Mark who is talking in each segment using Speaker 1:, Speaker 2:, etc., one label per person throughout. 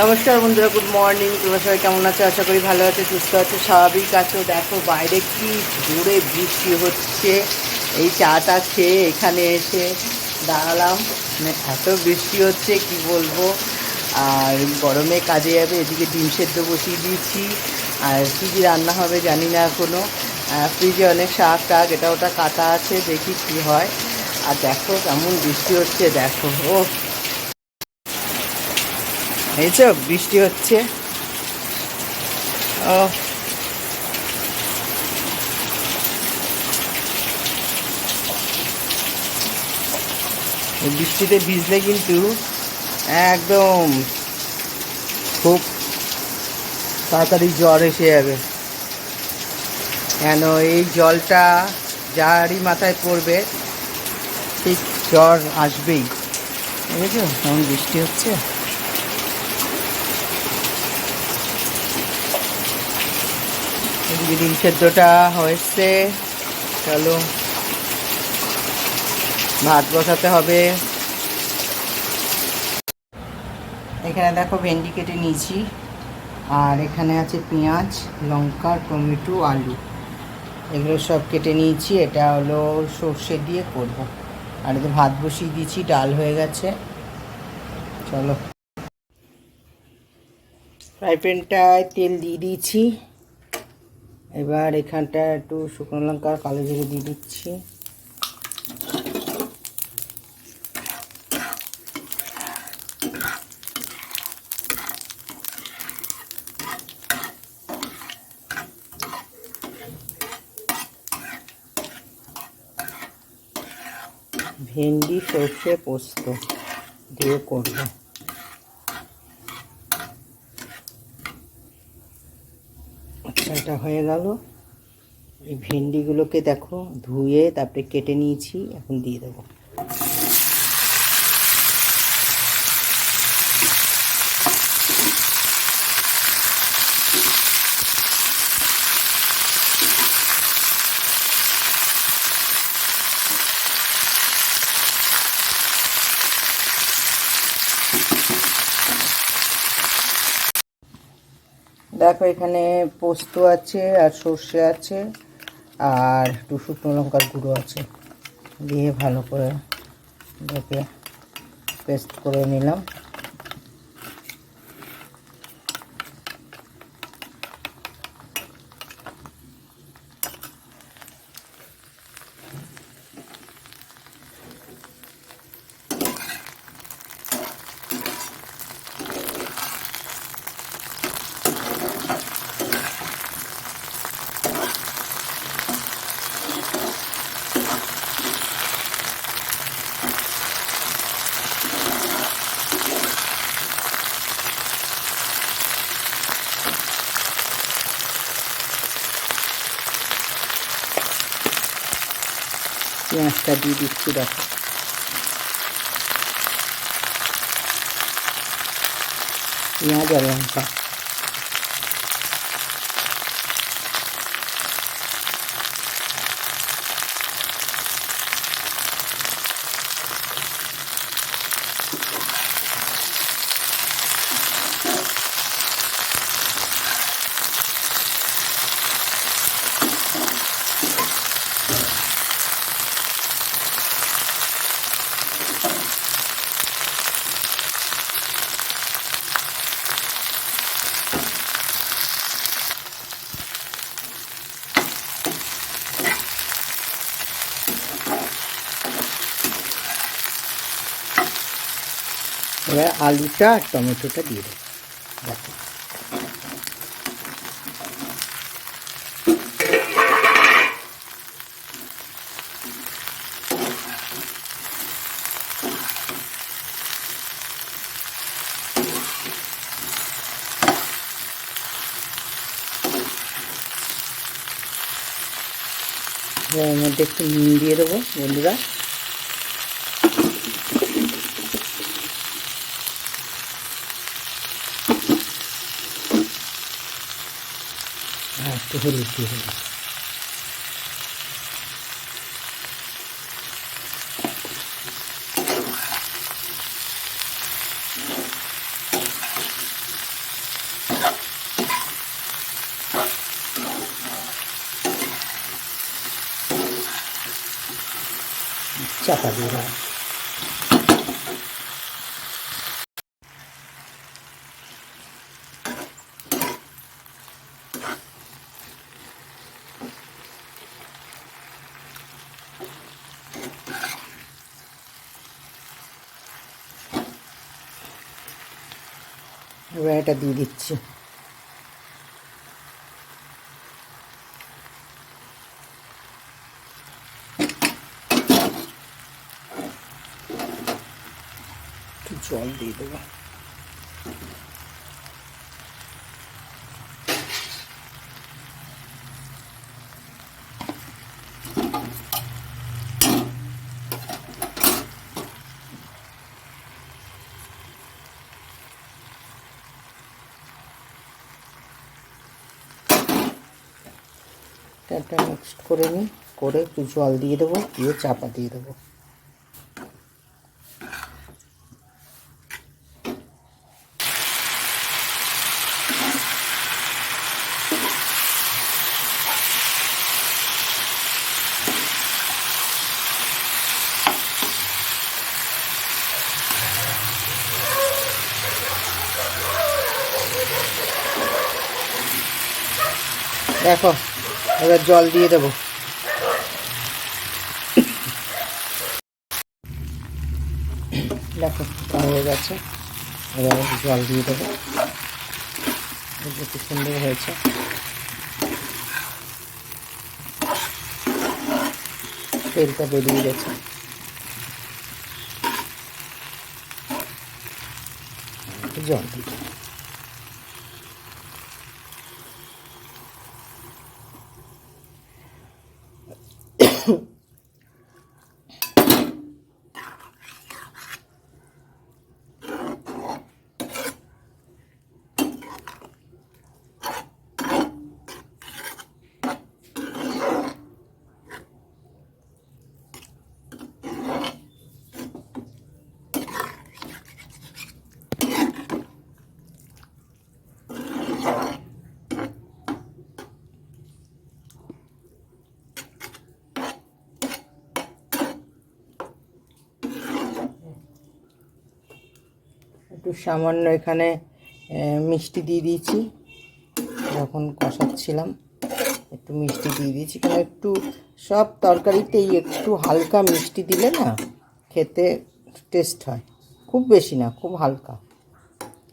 Speaker 1: নমস্কার বন্ধুরা good morning তোমরা সবাই কেমন আছো? আশা করি ভালো আছে, সুস্থ আছো, স্বাভাবিক আছো। দেখো, বাইরে কি জোরে বৃষ্টি হচ্ছে। এই চাটা খেয়ে এখানে এসে দাঁড়ালাম। মানে এত বৃষ্টি হচ্ছে, কি বলব? আর গরমে কাজে যাবে, এদিকে ডিম সেদ্ধ বসিয়ে দিয়েছি। আর কী কী রান্না হবে জানি না এখনও ফ্রিজে অনেক শাক টাক, এটা ওটা কাটা আছে, দেখি কি হয়। আর দেখো, কেমন বৃষ্টি হচ্ছে, দেখো। ও এইছো বৃষ্টি হচ্ছে। ও। বৃষ্টিতে ভিজলে কিন্তু একদম খুব তাড়াতাড়ি জ্বর এসে যাবে। কেন এই জলটা যারই মাথায় পড়বে, ঠিক জ্বর আসবেই। বুঝেছ কেমন বৃষ্টি হচ্ছে? এদিকে সেদ্ধটা হয়েছে, চলো। ভাত বসাতে হবে। এখানে দেখো ভেন্ডি কেটে নিয়েছি, আর এখানে আছে পেঁয়াজ, লঙ্কা, টমেটো, আলু। এগুলো সব কেটে নিয়েছি, এটা হলো সর্ষে দিয়ে করব। আর এতে ভাত বসিয়ে দিয়েছি, ডাল হয়ে গেছে। চলো। ফ্রাই প্যানটায় তেল দিয়ে দিয়েছি। এবার এখানটা একটু শুকনো লঙ্কা কালো জিরে দিয়ে দিচ্ছি। ভেন্ডি সর্ষে পোস্ত দিয়ে করব আচ্ছা এটা হয়ে গেল। এই ভেন্ডিগুলোকে দেখো ধুয়ে তারপরে কেটে নিয়েছি এখন দিয়ে দেবো। দেখো, এখানে পোস্ত আছে আর সর্ষে আছে আর একটু শুকনো লঙ্কার গুঁড়ো আছে। দিয়ে ভালো করে দেখে পেস্ট করে নিলাম। পেঁয়াজটা দিয়ে দিচ্ছি দেখো। পেঁয়াজ আর লঙ্কা। এবার আলুটা আর টমেটোটা দিয়ে দেবো। দেখো। এর মধ্যে একটু নুন দিয়ে দেবো বন্ধুরা। 这个机会嗯嗯这还 এটা দিয়ে দিচ্ছি। জল দিয়ে দেবো। এটা মিক্সড করে নিই করে একটু জল দিয়ে দেবো দিয়ে চাপা দিয়ে দেবো। দেখো এবার জল দিয়ে দেবো। দেখো হয়ে গেছে। এবার জল দিয়ে দেবো। কি সুন্দর হয়েছে। তেলটা বেরিয়ে গেছে। জল দিয়ে একটু সামান্য এখানে মিষ্টি দিয়ে দিয়েছি। যখন কষাচ্ছিলাম, একটু মিষ্টি দিয়ে দিয়েছি। কারণ একটু, সব তরকারিতেই একটু হালকা মিষ্টি দিলে না খেতে টেস্ট হয়। খুব বেশি না, খুব হালকা।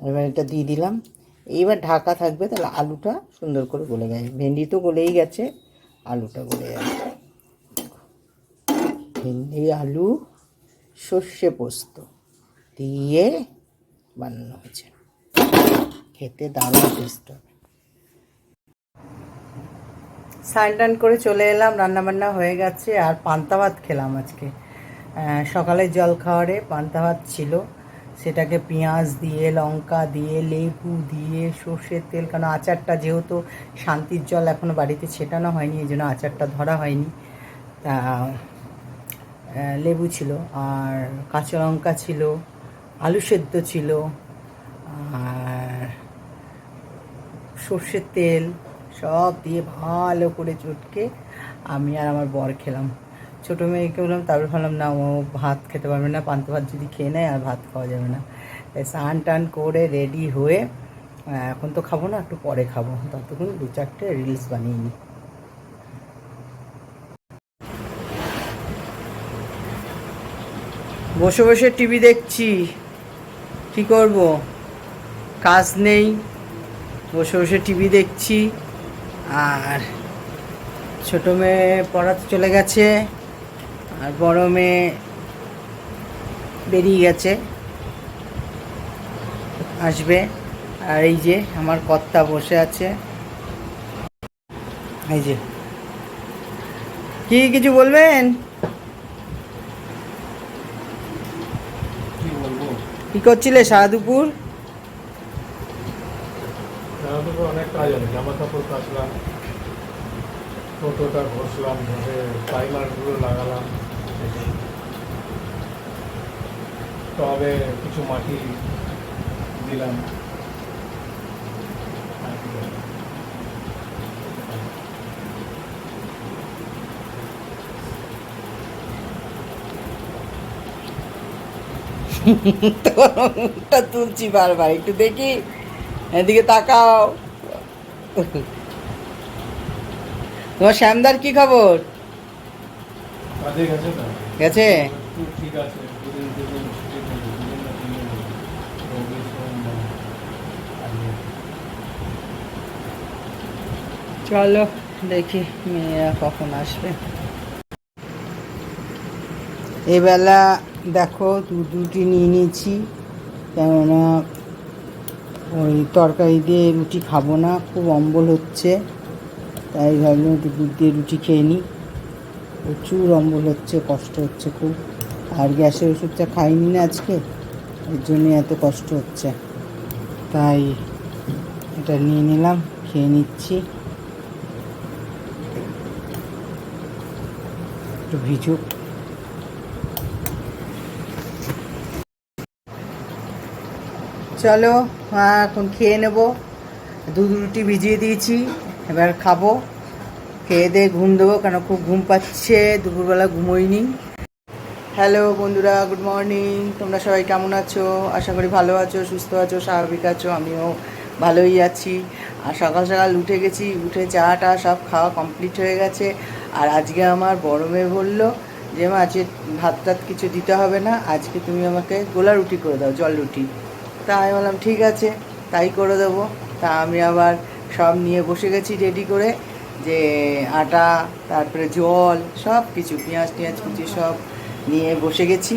Speaker 1: এবার এটা দিয়ে দিলাম। এইবার ঢাকা থাকবে, তাহলে আলুটা সুন্দর করে গলে গেছে ভেন্ডি তো গলেই গেছে, আলুটা গলে যাবে ভেন্ডি, আলু, সর্ষে পোস্ত দিয়ে বানানো হয়েছে। খেতে দারুণ টেস্ট হবে। স্নান টান করে চলে এলাম রান্না বান্না হয়ে গেছে, আর পান্তা ভাত খেলাম আজকে। সকালে জল খাওয়ারে পান্তা ভাত ছিল। সেটাকে পেঁয়াজ দিয়ে, লঙ্কা দিয়ে, লেবু দিয়ে, সর্ষের তেল, কারণ আচারটা যেহেতু শান্তির জল এখনও বাড়িতে ছেটানো হয়নি, এই জন্য আচারটা ধরা হয়নি। তা লেবু ছিল, আর কাঁচা লঙ্কা ছিল আলু সেদ্ধ ছিল, আর সর্ষের তেল সব দিয়ে ভালো করে চটকে আমি আর আমার বর খেলাম। ছোটো মেয়েকে বললাম, তারপর ভাবলাম, না, ও ভাত খেতে পারবে না, পান্তা ভাত যদি খেয়ে নেয়, আর ভাত খাওয়া যাবে না। তাই স্নান টান করে রেডি হয়ে এখন তো খাব না, একটু পরে খাব। ততক্ষণ দু চারটে রিলস বানিয়ে নিই। বসে বসে টিভি দেখছি। কি করব? কাজ নেই, বসে বসে টিভি দেখছি, আর ছোটো মেয়ে পড়াতে চলে গেছে, আর বড় মেয়ে বেরিয়ে গেছে, আসবে, আর এই যে আমার কর্তা বসে আছে। এই যে। কি কিছু বলবেন
Speaker 2: কি বলব
Speaker 1: কি করছিলে সারা দুপুর?
Speaker 2: জামা কাপড় অনেক কাজ আছে জামা কাপড় কাচলাম লাগালাম তবে কিছু মাটি দিলাম।
Speaker 1: তোর মুখটা তুলছি বারবার একটু দেখি। এদিকে তাকাও। তোমার শ্যামদার কি খবর?
Speaker 2: গেছে
Speaker 1: চলো দেখি মেয়েরা কখন আসবে। এবেলা দেখো, দু দুটি নিয়ে নিয়েছি। কেননা ওই তরকারি দিয়ে রুটি খাব না, খুব অম্বল হচ্ছে। তাই ভাবলাম একটু দুধ দিয়ে রুটি খেয়ে নিই। প্রচুর অম্বল হচ্ছে, কষ্ট হচ্ছে খুব। আর গ্যাসের ওষুধটা খাইনি না আজকে, এর জন্যই এত কষ্ট হচ্ছে। তাই এটা নিয়ে নিলাম, খেয়ে নিচ্ছি। একটু ভিজুক। চলো এখন খেয়ে নেব। দুধ রুটি ভিজিয়ে দিয়েছি, এবার খাব। খেয়ে দিয়ে ঘুম দেবো, কেন খুব ঘুম পাচ্ছে, দুপুরবেলা ঘুমোইনি। হ্যালো বন্ধুরা, গুড মর্নিং। তোমরা সবাই কেমন আছো? আশা করি ভালো আছো, সুস্থ আছো, স্বাভাবিক আছো, আমিও ভালোই আছি। আর সকাল সকাল উঠে গেছি, উঠে চাটা সব খাওয়া কমপ্লিট হয়ে গেছে। আর আজকে আমার বড় মেয়ে বলল যে, মা, আজকে ভাত টাত কিছু দিতে হবে না, আজকে তুমি আমাকে গোলা রুটি করে দাও, জল রুটি। তা আমি বললাম, ঠিক আছে, তাই করে দেবো। তা আমি আবার সব নিয়ে বসে গেছি রেডি করে, যে আটা, তারপরে জল, সব কিছু, পেঁয়াজ টিয়াজ কুচি সব নিয়ে বসে গেছি।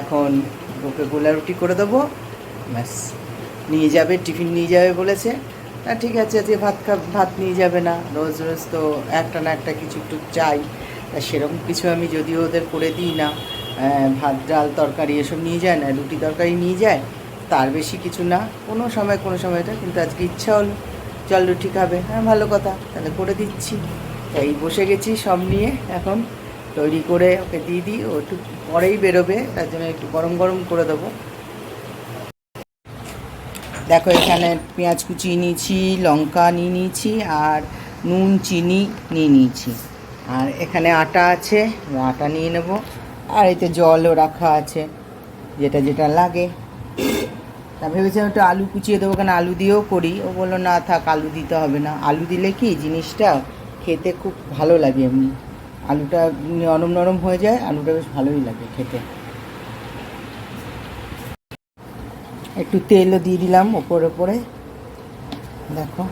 Speaker 1: এখন ওকে গোলা রুটি করে দেবো, ব্যাস, নিয়ে যাবে, টিফিন নিয়ে যাবে বলেছে। তা ঠিক আছে, আজকে ভাত খা, ভাত নিয়ে যাবে না, রোজ রোজ তো একটা না একটা কিছু একটু চাই। তা সেরকম কিছু আমি যদিও ওদের করে দিই না ভাত, ডাল, তরকারি এসব নিয়ে যায় না, রুটি তরকারি নিয়ে যায় তার বেশি কিছু না। কোনো সময়, কোনো সময়টা কিন্তু আজকে ইচ্ছা হলো জল রুটি খাবে হ্যাঁ ভালো কথা, তাহলে করে দিচ্ছি। তাই বসে গেছি সব নিয়ে এখন। তৈরি করে ওকে দিয়ে দিই, ও একটু পরেই বেরোবে, তার জন্য একটু গরম গরম করে দেবো। দেখো, এখানে পেঁয়াজ কুচিয়ে নিয়েছি, লঙ্কা নিয়ে নিয়েছি, আর নুন, চিনি নিয়ে নিয়েছি। আর এখানে আটা আছে আটা নিয়ে নেব। আর এতে জলও রাখা আছে, যেটা যেটা লাগে। তা ভেবেছিলাম একটু আলু কুচিয়ে দেবো, কেন আলু দিয়েও করি। ও বলল, না থাক, আলু দিতে হবে না। আলু দিলে কি, জিনিসটা খেতে খুব ভালো লাগে এমনি। আলুটা নরম নরম হয়ে যায়, আলুটা বেশ ভালোই লাগে খেতে। একটু তেলও দিয়ে দিলাম ওপরে ওপরে। দেখো।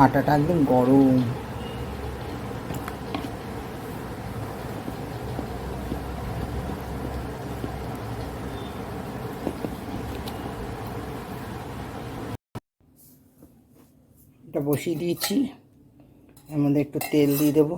Speaker 1: আটাটা একদম গরম। এটা বসিয়ে দিয়েছি। এর মধ্যে একটু তেল দিয়ে দেবো।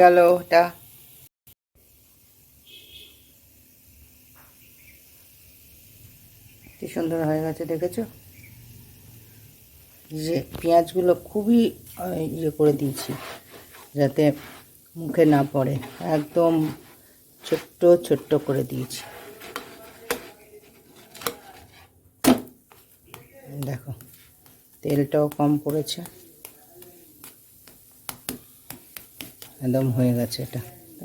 Speaker 1: গেল ওটা। কি সুন্দর হয়ে গেছে দেখেছ? যে পেঁয়াজগুলো খুবই ইয়ে করে দিয়েছি, যাতে মুখে না পড়ে। একদম ছোট্ট ছোট্ট করে দিয়েছি। দেখো, তেলটাও কম পড়েছে। একদম হয়ে গেছে এটা।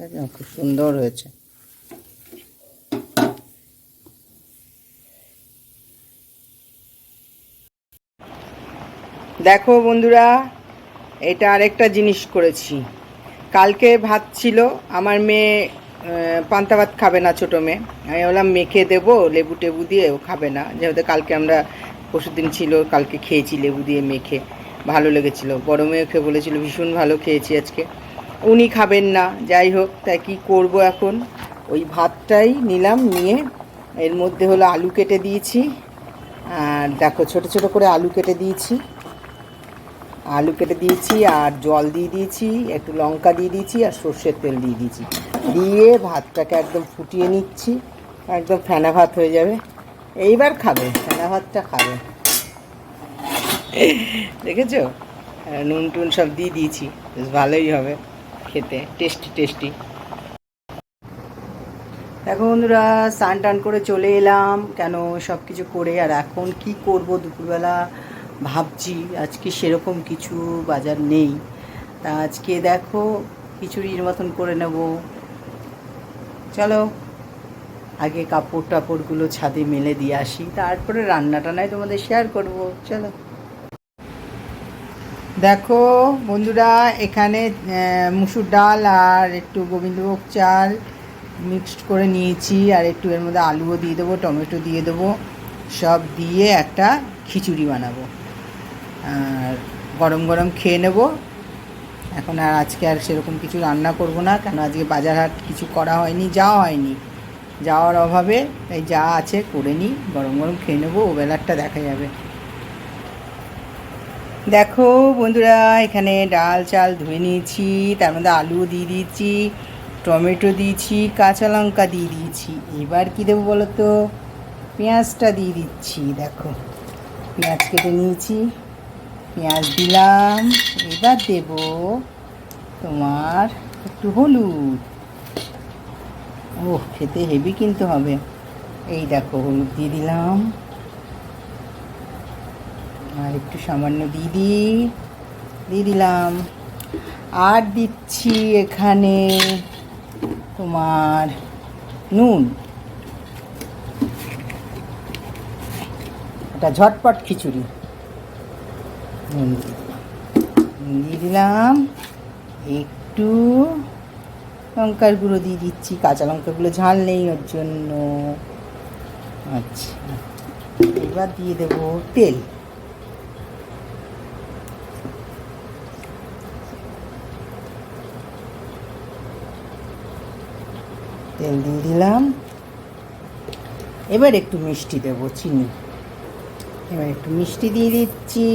Speaker 1: একদম খুব সুন্দর হয়েছে। দেখো বন্ধুরা, এটা আরেকটা জিনিস করেছি। কালকে ভাত ছিল, আমার মেয়ে পান্তা ভাত খাবে না ছোটো মেয়ে। আমি বললাম, মেখে দেবো, লেবু টেবু দিয়ে ও খাবে না। যেহেতু কালকে আমরা পরশুদিন ছিল, কালকে খেয়েছি লেবু দিয়ে মেখে। ভালো লেগেছিলো। বড় মেয়ে বলেছিল, ভীষণ ভালো খেয়েছি আজকে। উনি খাবেন না। যাই হোক, তাই কি করব এখন? ওই ভাতটাই নিলাম, নিয়ে এর মধ্যে হলো আলু কেটে দিয়েছি। আর দেখো, ছোট ছোট করে আলু কেটে দিয়েছি। আলু কেটে দিয়েছি, আর জল দিয়ে দিয়েছি, একটু লঙ্কা দিয়ে দিয়েছি, আর সর্ষের তেল দিয়ে দিয়েছি। দিয়ে ভাতটাকে একদম ফুটিয়ে নিচ্ছি, একদম ফেনা ভাত হয়ে যাবে। এইবার খাবে, ফেনা ভাতটা খাবে। দেখেছ? আর নুন টুন সব দিয়ে দিয়েছি, বেশ ভালোই হবে। খেতে টেস্টি টেস্টি দেখো বন্ধুরা, স্নান টান করে চলে এলাম। কেন সব কিছু করে আর এখন কি করব? দুপুরবেলা ভাবছি, আজকে সেরকম কিছু বাজার নেই। তা আজকে দেখো, খিচুড়ির মতন করে নেব। চলো, আগে কাপড় টাপড়গুলো ছাদে মেলে দিয়ে আসি। তারপরে রান্নাটা নয় তোমাদের শেয়ার করব। চলো। দেখো, বন্ধুরা, এখানে মুসুর ডাল আর একটু গোবিন্দভোগ চাল মিক্সড করে নিয়েছি আর একটু এর মধ্যে আলুও দিয়ে দেবো, টমেটো দিয়ে দেবো। সব দিয়ে একটা খিচুড়ি বানাবো। আর গরম গরম খেয়ে নেব। এখন আর আজকে আর সেরকম কিছু রান্না করব না, কেন আজকে বাজার হাট কিছু করা হয়নি, যাওয়া হয়নি। যাওয়ার অভাবে তাই যা আছে করে নিই, গরম গরম খেয়ে নেব, ও বেলারটা দেখা যাবে। দেখো বন্ধুরা, এখানে ডাল চাল ধুয়ে নিয়েছি, তার মধ্যে আলু দিয়ে দিয়েছি, টমেটো দিয়েছি, কাঁচা লঙ্কা দিয়ে দিয়েছি। এবার কী দেবো বলো তো? পেঁয়াজটা দিয়ে দিচ্ছি, দেখো। পেঁয়াজ কেটে নিয়েছি, পেঁয়াজ দিলাম। এবার দেব তোমার একটু হলুদ। ও খেতে হেভি কিন্তু হবে। এই দেখো, হলুদ দিয়ে দিলাম। আর একটু সামান্য দিয়ে দিই দিয়ে দিলাম। আর দিচ্ছি এখানে তোমার নুন। এটা ঝটপট খিচুড়ি। নুন দিয়ে দিলাম। নুন দিয়ে দিলাম। একটু লঙ্কার গুঁড়ো দিয়ে দিচ্ছি। কাঁচা লঙ্কাগুলো ঝাল নেই ওর জন্য। আচ্ছা এবার দিয়ে দেবো তেল। তেল দিয়ে দিলাম। এবার একটু মিষ্টি দেবো, চিনি। এবার একটু মিষ্টি দিয়ে দিচ্ছি।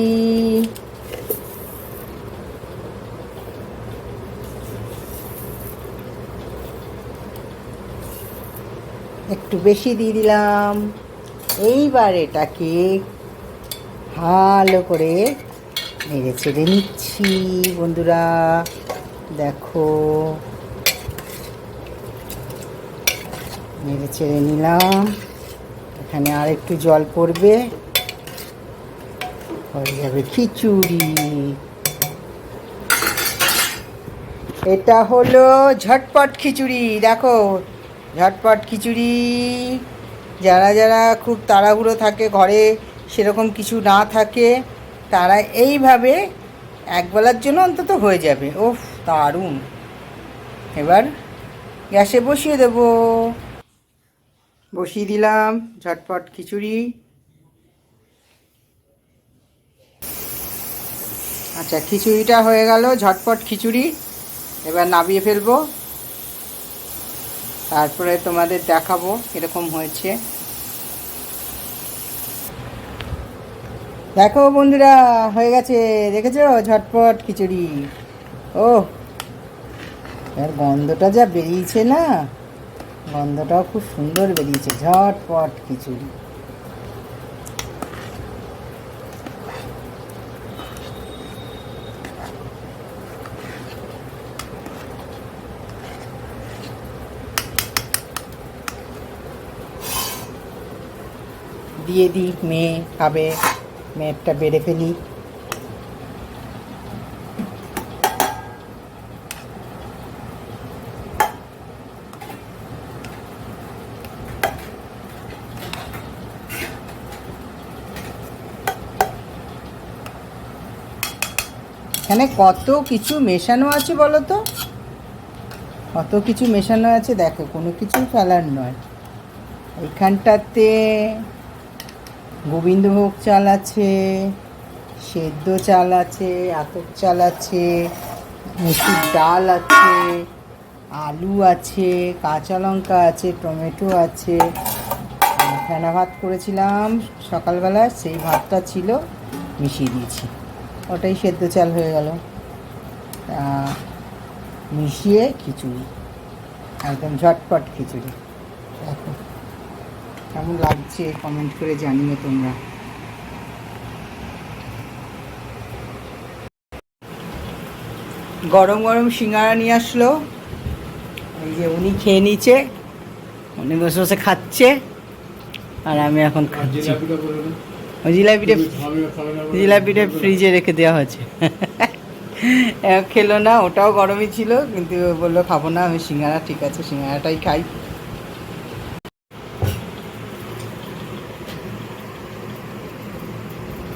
Speaker 1: একটু বেশি দিয়ে দিলাম। এইবার এটাকে ভালো করে নেড়ে ছেড়ে নিচ্ছি, বন্ধুরা। দেখো। নেড়ে ছেড়ে নিলাম। এখানে আর একটু জল পড়বে। হয়ে যাবে খিচুড়ি। এটা হলো ঝটপট খিচুড়ি, দেখো। ঝটপট খিচুড়ি। যারা যারা খুব তাড়াহুড়ো থাকে ঘরে, সেরকম কিছু না থাকে, তারা এইভাবে একবেলার জন্য অন্তত হয়ে যাবে। ওফ, দারুণ। এবার গ্যাসে বসিয়ে দেবো। বসিয়ে দিলাম, ঝটপট খিচুড়ি। আচ্ছা খিচুড়িটা হয়ে গেল, ঝটপট খিচুড়ি। এবার নামিয়ে ফেলব। তারপরে তোমাদের দেখাবো এরকম হয়েছে। দেখো বন্ধুরা, হয়ে গেছে। দেখেছ? ঝটপট খিচুড়ি। ও আর গন্ধটা যা বেরিয়েছে না। গন্ধটাও খুব সুন্দর বেরিয়েছে ঝটপট খিচুড়ি। দিয়ে দিই মেয়ে খাবে মেয়েরটা বেড়ে ফেলি। এখানে কত কিছু মেশানো আছে বলো তো? কত কিছু মেশানো আছে? দেখো, কোনো কিছু ফেলার নয়। এখানটাতে গোবিন্দভোগ চাল আছে, সেদ্ধ চাল আছে, আতপ চাল আছে, মুসুর ডাল আছে, আলু আছে, কাঁচা লঙ্কা আছে, টমেটো আছে। ফেনা ভাত করেছিলাম সকালবেলা সেই ভাতটা ছিল, মিশিয়ে দিয়েছি। ওটাই সেদ্ধ চাল হয়ে গেল। মিশিয়ে খিচুড়ি। একদম ঝটপট খিচুড়ি। দেখো, কেমন লাগছে কমেন্ট করে জানিও তোমরা। গরম গরম সিঙ্গারা নিয়ে আসলো। এই যে উনি খেয়ে নিচ্ছে, উনি বসে বসে খাচ্ছে, আর আমি এখন খাচ্ছি। ওই জিলাপিটা জিলাপিটা ফ্রিজে রেখে দেওয়া হয়েছে। খেলো না, ওটাও গরমই ছিল, কিন্তু বলল, খাব না, আমি সিঙ্গারা, ঠিক আছে, সিঙ্গারাটাই খাই।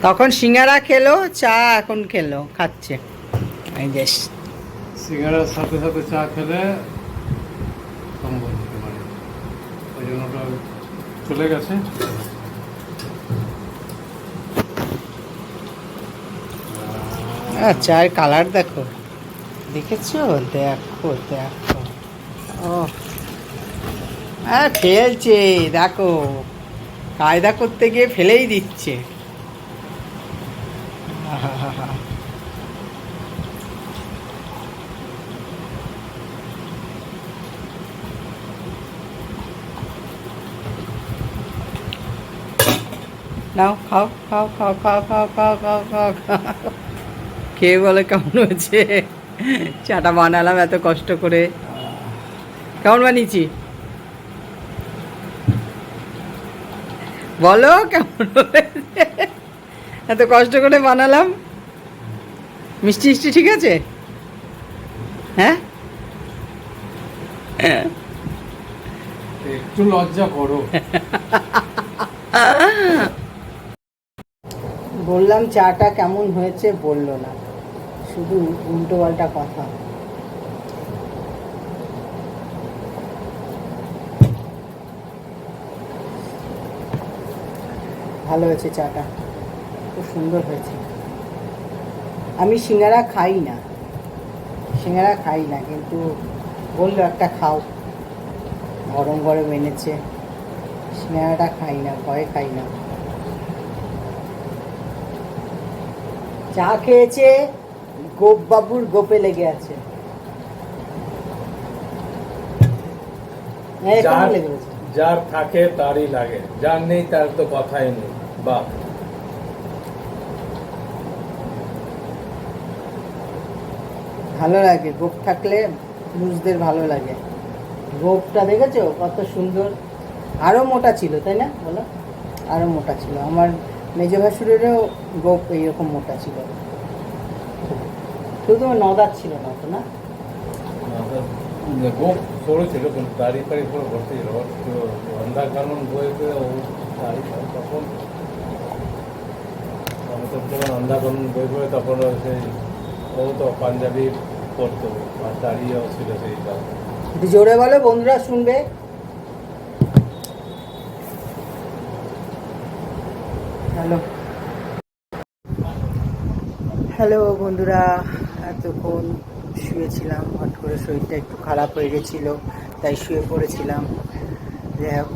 Speaker 1: তখন সিঙ্গারা খেলো, চা এখন খেলো, খাচ্ছে।
Speaker 2: সিঙ্গারার সাথে সাথে চা খেলে সম্ভব হতে পারে ওই জন্য চলে গেছে।
Speaker 1: হ্যাঁ চায়ের কালার দেখো। দেখেছ? দেখো দেখো। ও হ্যাঁ ফেলছে, দেখো। কায়দা করতে গিয়ে ফেলেই দিচ্ছে। নাও, খাও খাও খাও খাও খাও খাও খাও খাও খাও। খেয়ে বলে কেমন হয়েছে? চাটা বানালাম এত কষ্ট করে। কেমন বানিয়েছি? বলো কেমন হয়েছে? এত কষ্ট করে বানালাম। মিষ্টি মিষ্টি ঠিক আছে? হ্যাঁ?
Speaker 2: একটু লজ্জা করো।
Speaker 1: বললাম চাটা কেমন হয়েছে বলল না। শুধু উল্টো পাল্টা কথা। ভালো হয়েছে চাটা। খুব সুন্দর হয়েছে। আমি সিঙ্গারা খাই না। সিঙ্গারা খাই না, কিন্তু বলল একটা খাও। গরম গরম এনেছে। সিঙ্গারাটা খাই না, ভয়ে খাই না। চা খেয়েছে গোপ বাবুর গোপে লেগে আছে। হ্যাঁ,
Speaker 2: যার
Speaker 1: লেগে আছে।
Speaker 2: যার থাকে তারই লাগে। যার নেই তার তো কথাই নেই। বা
Speaker 1: ভালো লাগে গোপ থাকলে পুরুষদের ভালো লাগে। গোপটা দেখেছ? কত সুন্দর। আরও মোটা ছিল তাই না? বলো। আরও মোটা ছিল। আমার মেজ ভাসুরেরও গোপ এইরকম মোটা ছিল। শুধু তোমার নদার ছিল না তো না?
Speaker 2: গোপ পড়েছিল কিন্তু দাড়ি ফাড়ি পুরো ভর্তি ছিল। তো অন্ধা কানুন বইতে ও তখন আমি তো যখন অন্ধা কানুন বই পড়ে তখন সেই ও তো পাঞ্জাবি পড়তো আর দাড়িও ছিল সেইটা
Speaker 1: একটু জোরে বলো বন্ধুরা শুনবে। হ্যালো। হ্যালো বন্ধুরা। এতক্ষণ শুয়েছিলাম হট করে শরীরটা একটু খারাপ হয়ে গেছিল তাই শুয়ে পড়েছিলাম। হোক,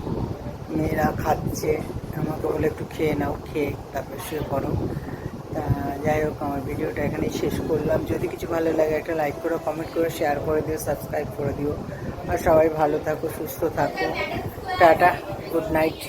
Speaker 1: মেয়েরা খাচ্ছে আমাকে বলে একটু খেয়ে নাও খেয়ে তারপরে শুয়ে পড়ো। তা যাই হোক আমার ভিডিওটা এখানেই শেষ করলাম। যদি কিছু ভালো লাগে একটা লাইক করো কমেন্ট করো শেয়ার করে দিও সাবস্ক্রাইব করে দিও। আর সবাই ভালো থাকো সুস্থ থাকো। Tata good night